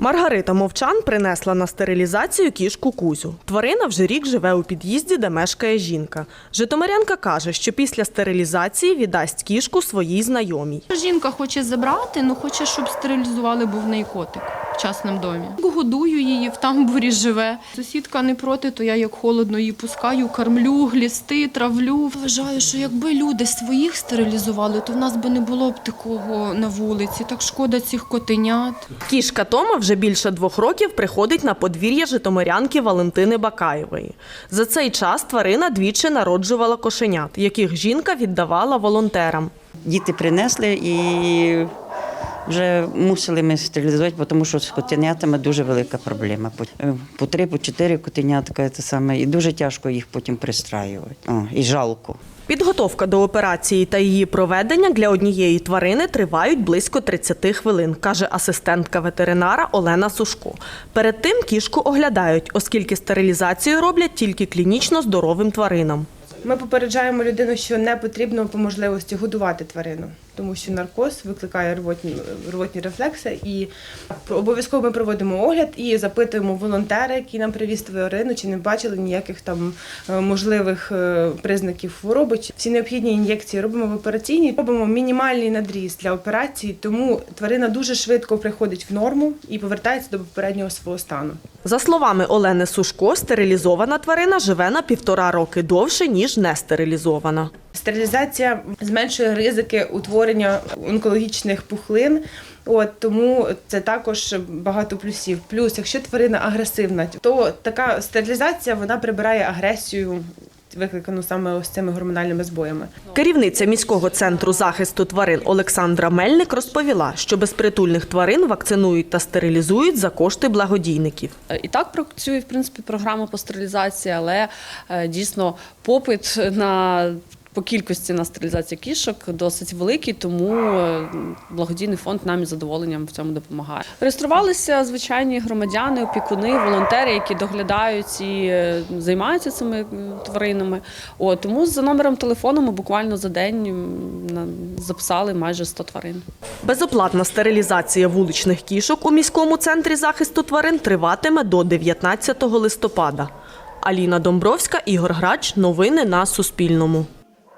Маргарита Мовчан принесла на стерилізацію кішку Кузю. Тварина вже рік живе у під'їзді, де мешкає жінка. Житомирянка каже, що після стерилізації віддасть кішку своїй знайомій. Жінка хоче забрати, але хоче, щоб стерилізували, був неї котик в частному домі. Годую її, в тамбурі живе. Сусідка не проти, то я як холодно її пускаю, кормлю, глісти, травлю. Вважаю, що якби люди своїх стерилізували, то в нас би не було б такого на вулиці. Так шкода цих котенят. Кішка Тома вже більше двох років приходить на подвір'я житомирянки Валентини Бакаєвої. За цей час тварина двічі народжувала кошенят, яких жінка віддавала волонтерам. Діти принесли і вже мусили ми стерилізувати, тому що з котенятами дуже велика проблема. По- е, По три, по чотири котенятка це саме, і дуже тяжко їх потім пристраювати. О, і жалко. Підготовка до операції та її проведення для однієї тварини тривають близько 30 хвилин, каже асистентка ветеринара Олена Сушко. Перед тим кішку оглядають, оскільки стерилізацію роблять тільки клінічно здоровим тваринам. Ми попереджаємо людину, що не потрібно по можливості годувати тварину, тому що наркоз викликає рвотні, рвотні рефлекси. І обов'язково ми проводимо огляд і запитуємо волонтера, який нам привіз тварину, чи не бачили ніяких там е, можливих е, признаків хвороби. Всі необхідні ін'єкції робимо в операційній, робимо мінімальний надріз для операції, тому тварина дуже швидко приходить в норму і повертається до попереднього свого стану. За словами Олени Сушко, стерилізована тварина живе на півтора роки довше, ніж не стерилізована. Стерилізація зменшує ризики утворення онкологічних пухлин. От тому це також багато плюсів. Плюс, якщо тварина агресивна, то така стерилізація вона прибирає агресію, викликану саме ось цими гормональними збоями. Керівниця міського центру захисту тварин Олександра Мельник розповіла, що безпритульних тварин вакцинують та стерилізують за кошти благодійників. І так працює в принципі програма по стерилізації, але е, дійсно попит на по кількості на стерилізацію кішок досить великий, тому е, благодійний фонд нам із задоволенням в цьому допомагає. Реєструвалися звичайні громадяни, опікуни, волонтери, які доглядають і е, займаються цими е, тваринами. О, тому за номером телефону ми буквально за день записали майже 100 тварин. Безоплатна стерилізація вуличних кішок у міському центрі захисту тварин триватиме до 19 листопада. Аліна Домбровська, Ігор Грач. Новини на Суспільному.